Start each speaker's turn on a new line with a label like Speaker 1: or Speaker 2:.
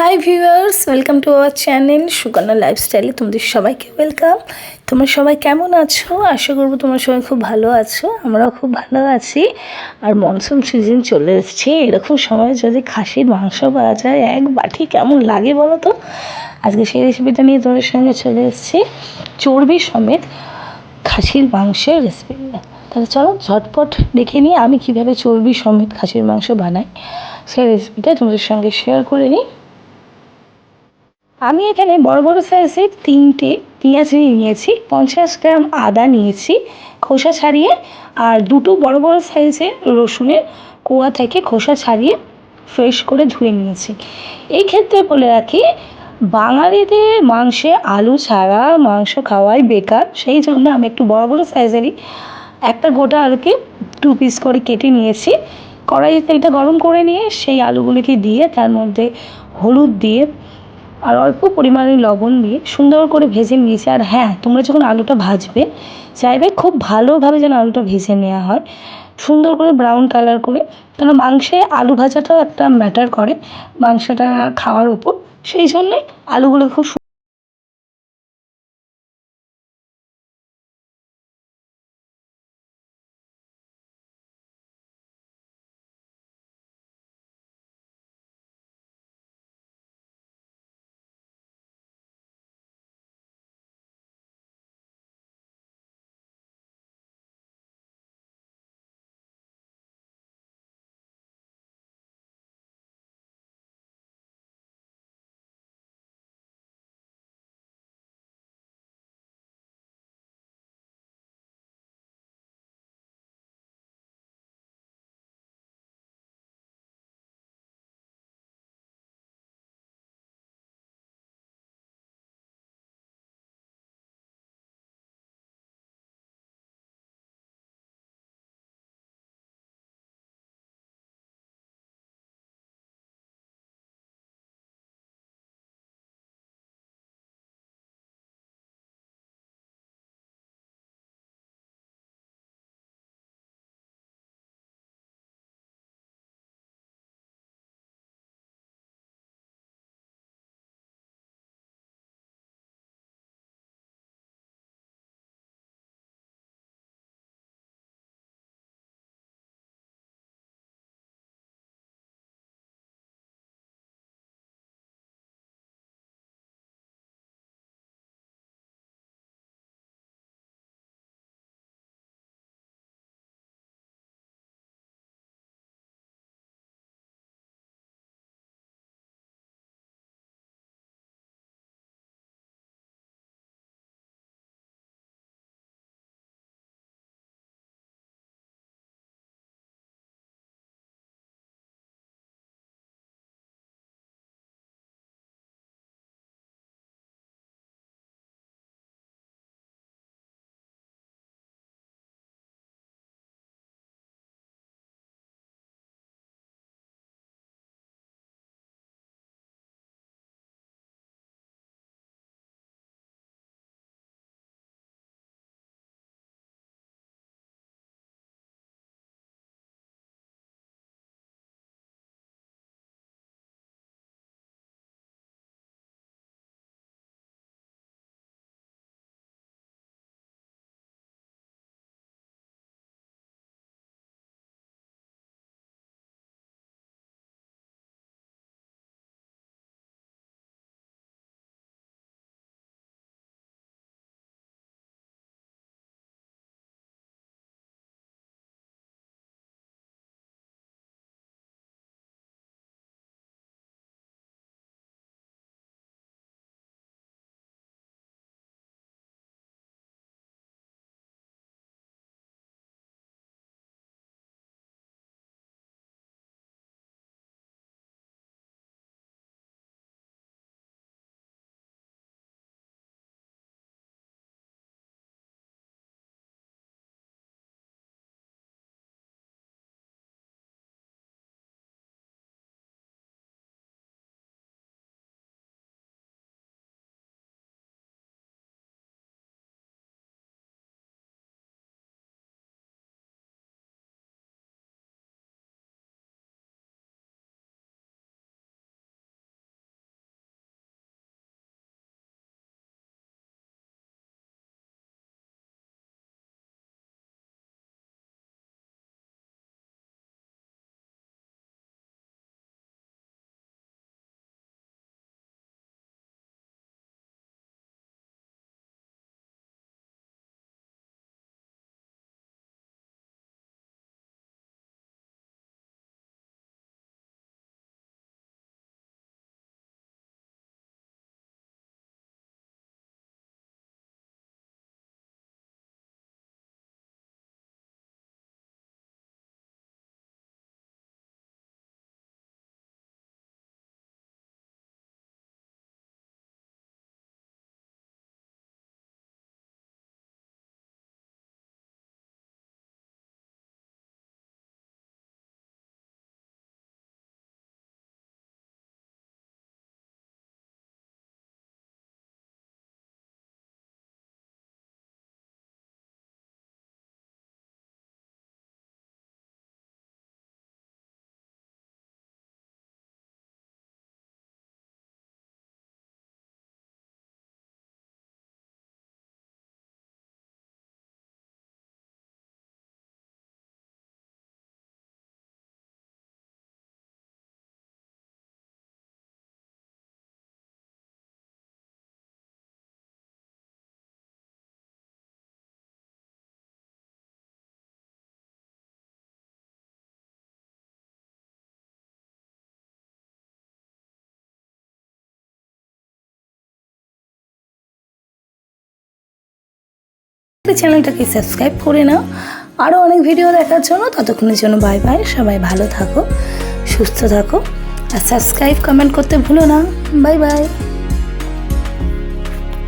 Speaker 1: Hi viewers welcome to our channel Sukanya লাইফস্টাইলে তোমাদের সবাইকে ওয়েলকাম তোমরা সবাই কেমন আছো? আশা করব তোমরা সবাই খুব ভালো আছো, আমরাও খুব ভালো আছি। আর মনসুন সিজন চলে এসছে। এরকম সময় যদি খাসির মাংস পাওয়া যায়, এক বাটি কেমন লাগে বলো তো? আজকে সেই রেসিপিটা নিয়ে তোমাদের সঙ্গে চলে এসেছি। চর্বি সমেত খাসির মাংসের রেসিপিটা তাহলে চলো, ঝটপট দেখে নিই আমি কীভাবে চর্বি সমেত খাসির মাংস বানাই। সেই রেসিপিটা তোমাদের সঙ্গে শেয়ার করে নিই। আমি এখানে বড় বড় সাইজের তিনটে পেঁয়াজ নিয়ে নিয়েছি, পঞ্চাশ গ্রাম আদা নিয়েছি, খোসা ছাড়িয়ে, আর দুটো বড় বড় সাইজের রসুনের কোয়া থেকে খোসা ছাড়িয়ে ফ্রেশ করে ধুয়ে নিয়েছি। এই ক্ষেত্রে বলে রাখি, বাঙালিদের মাংসে আলু ছাড়া মাংস খাওয়াই বেকার। সেই জন্য আমি একটু বড় বড় সাইজেরই একটা গোটা আলুকে দু পিস করে কেটে নিয়েছি। কড়াইতে তেলটা গরম করে নিয়ে সেই আলুগুলিকে দিয়ে তার মধ্যে হলুদ দিয়ে আর অল্প পরিমাণে লবণ দিয়ে সুন্দর করে ভেজে নিয়েছি। আর হ্যাঁ তোমরা যখন আলুটা ভাজবে, চাইবে খুব ভালোভাবে যেন আলুটা ভেজে নেওয়া হয়। সুন্দর করে ব্রাউন কালার করে, কেন মাংসে আলু ভাজাটাও একটা ম্যাটার করে মাংসটা খাওয়ার উপর। সেই জন্যে আলুগুলো খুব চ্যানেলটাকে সাবস্ক্রাইব করে নাও। আরও অনেক ভিডিও দেখার জন্য ততক্ষণের জন্য বাই বাই সবাই ভালো থাকো, সুস্থ থাকো, আর সাবস্ক্রাইব কমেন্ট করতে ভুলো না। Bye bye